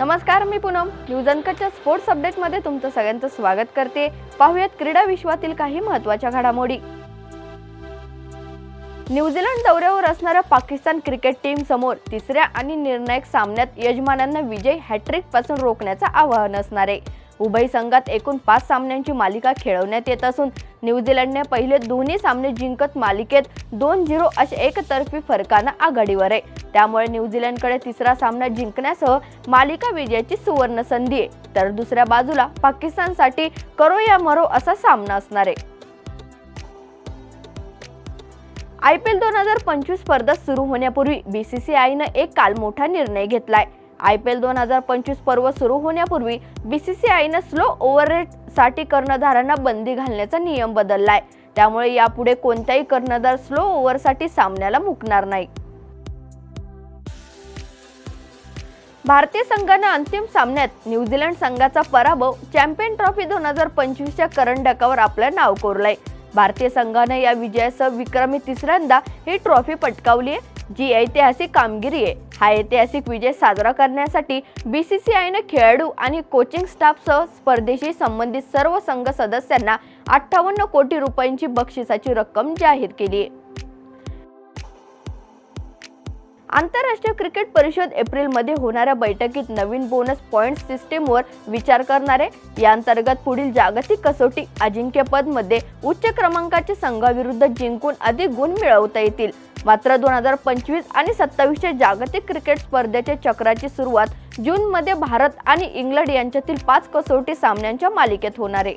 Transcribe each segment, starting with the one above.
नमस्कार मी पूनम. न्यूज अनकटच्या स्पोर्ट्स अपडेटमध्ये तुमचं सगळ्यांचं स्वागत करते. पाहूयात क्रीडा विश्वातील काही महत्त्वाच्या घडामोडी. न्यूझीलंड दौऱ्यावर असणाऱ्या पाकिस्तान क्रिकेट टीम समोर तिसऱ्या आणि निर्णायक सामन्यात यजमानांना विजय हॅट्रिकपासून रोखण्याचं आवाहन असणार आहे. उभय संघात एकूण पाच सामन्यांची मालिका खेळवण्यात येत असून न्यूझीलंडने पहिले दोन्ही सामने जिंकत मालिकेत दोन झिरो अशा एकतर्फी फरकानं आघाडीवर आहे. त्यामुळे न्यूझीलंडकडे तिसरा सामना जिंकण्यासह मालिका विजयाची सुवर्ण संधी आहे. तर दुसऱ्या बाजूला पाकिस्तानसाठी करो या मरो असा सामना असणार आहे. आय पी एल दोन हजार पंचवीस स्पर्धा सुरू होण्यापूर्वी बीसीसीआयनं एक काल मोठा निर्णय घेतलाय. आय पी एल दोन हजार पंचवीस पर्व सुरू होण्यापूर्वी बीसीसीआयनं स्लो आयनं स्लो साठी कर्णधारांना बंदी घालण्याचा नियम बदललाय. त्यामुळे यापुढे कोणताही कर्णधार स्लो ओव्हरसाठी सामन्याला मुकणार नाही. भारतीय संघानं अंतिम सामन्यात न्यूझीलंड संघाचा पराभव चॅम्पियन ट्रॉफी दोन हजार पंचवीसच्या करंडकावर आपलं नाव कोरलंय. भारतीय संघानं या विजयासह विक्रमी तिसऱ्यांदा ही ट्रॉफी पटकावली आहे जी ऐतिहासिक कामगिरी आहे हा ऐतिहासिक विजय साजरा करण्यासाठी बी सी सी आयनं खेळाडू आणि कोचिंग स्टाफसह स्पर्धेशी संबंधित सर्व संघ सदस्यांना अठ्ठावन्न कोटी रुपयांची बक्षिसाची रक्कम जाहीर केली आहे. आंतरराष्ट्रीय क्रिकेट परिषद एप्रिलमध्ये होणाऱ्या बैठकीत नवीन बोनस पॉईंट सिस्टीमवर विचार करणार. आहे या अंतर्गत पुढील जागतिक कसोटी अजिंक्यपदमध्ये उच्च क्रमांकाच्या संघाविरुद्ध जिंकून अधिक गुण मिळवता येतील. मात्र दोन हजार पंचवीस आणि सत्तावीसच्या जागतिक क्रिकेट स्पर्धेच्या चक्राची सुरुवात जूनमध्ये भारत आणि इंग्लंड यांच्यातील पाच कसोटी सामन्यांच्या मालिकेत होणार आहे.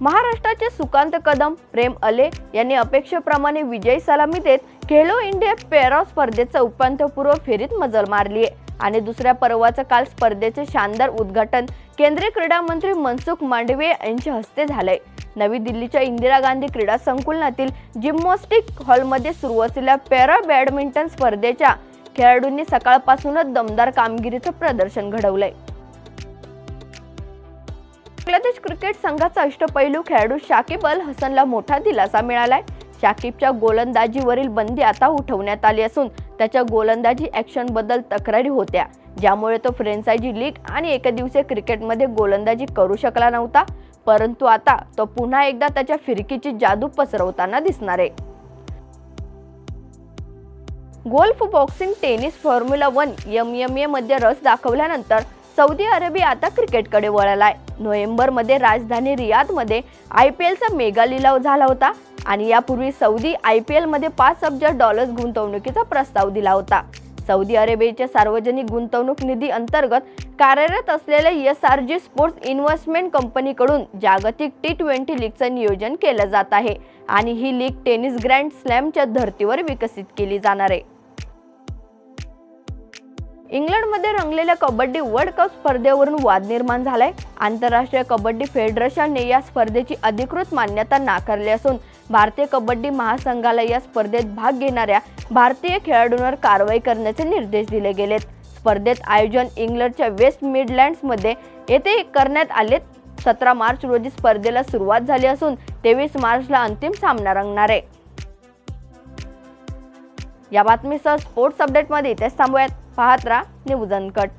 महाराष्ट्राचे सुकांत कदम प्रेम अले यांनी अपेक्षेप्रमाणे विजयी सलामी देत खेलो इंडिया पॅरा स्पर्धेचं उपांत्यपूर्व फेरीत मजल मारली आहे. आणि दुसऱ्या पर्वाचं काल स्पर्धेचे शानदार उद्घाटन केंद्रीय क्रीडा मंत्री मनसुख मांडवीय यांच्या हस्ते झालंय. नवी दिल्लीच्या इंदिरा गांधी क्रीडा संकुलनातील जिम्नॉस्टिक हॉलमध्ये सुरू असलेल्या पॅरा बॅडमिंटन स्पर्धेच्या खेळाडूंनी सकाळपासूनच दमदार कामगिरीचं प्रदर्शन घडवलंय. बांगलादेश क्रिकेट संघाचा अष्टपैलू खेळाडू शाकिब अल हसनला मोठा दिलासा मिळालाय. शाकिबच्या गोलंदाजीवरील बंदी आता उठवण्यात आली असून त्याच्या गोलंदाजी ॲक्शनबद्दल तक्रारी होत्या. ज्यामुळे तो फ्रेंचायझी लीग आणि एकदिवसीय क्रिकेटमध्ये गोलंदाजी करू शकला नव्हता परंतु आता तो पुन्हा एकदा त्याच्या फिरकीची जादू पसरवताना दिसणार आहे. Golf boxing tennis formula one M M A मध्ये रस दाखवल्यानंतर सौदी अरेबिया आता क्रिकेटकडे वळालाय. नोव्हेंबरमध्ये राजधानी रियादमध्ये आय पी एलचा मेगा लिलाव झाला होता आणि यापूर्वी सौदी आय पी एलमध्ये पाच अब्ज डॉलर्स गुंतवणुकीचा प्रस्ताव दिला होता. सौदी अरेबियाच्या सार्वजनिक गुंतवणूक निधी अंतर्गत कार्यरत असलेल्या S R G sports investment कंपनीकडून जागतिक टी ट्वेंटी लीगचं नियोजन केलं जात आहे आणि ही लीग टेनिस ग्रँड स्लॅमच्या धर्तीवर विकसित केली जाणार आहे. इंग्लंडमध्ये रंगलेल्या कबड्डी वर्ल्ड कप स्पर्धेवरून वाद निर्माण झालाय. आंतरराष्ट्रीय कबड्डी फेडरेशनने या स्पर्धेची अधिकृत मान्यता नाकारली असून भारतीय कबड्डी महासंघाला या स्पर्धेत भाग घेणाऱ्या भारतीय खेळाडूंवर कारवाई करण्याचे निर्देश दिले गेलेत. स्पर्धेत आयोजन इंग्लंडच्या वेस्ट मिडलँड्समध्ये येथे करण्यात आले सतरा मार्च रोजी स्पर्धेला सुरुवात झाली असून तेवीस मार्चला अंतिम सामना रंगणार आहे. या बातमीसह स्पोर्ट्स अपडेटमध्ये इथेच थांबूयात. पाहत राहा. News uncut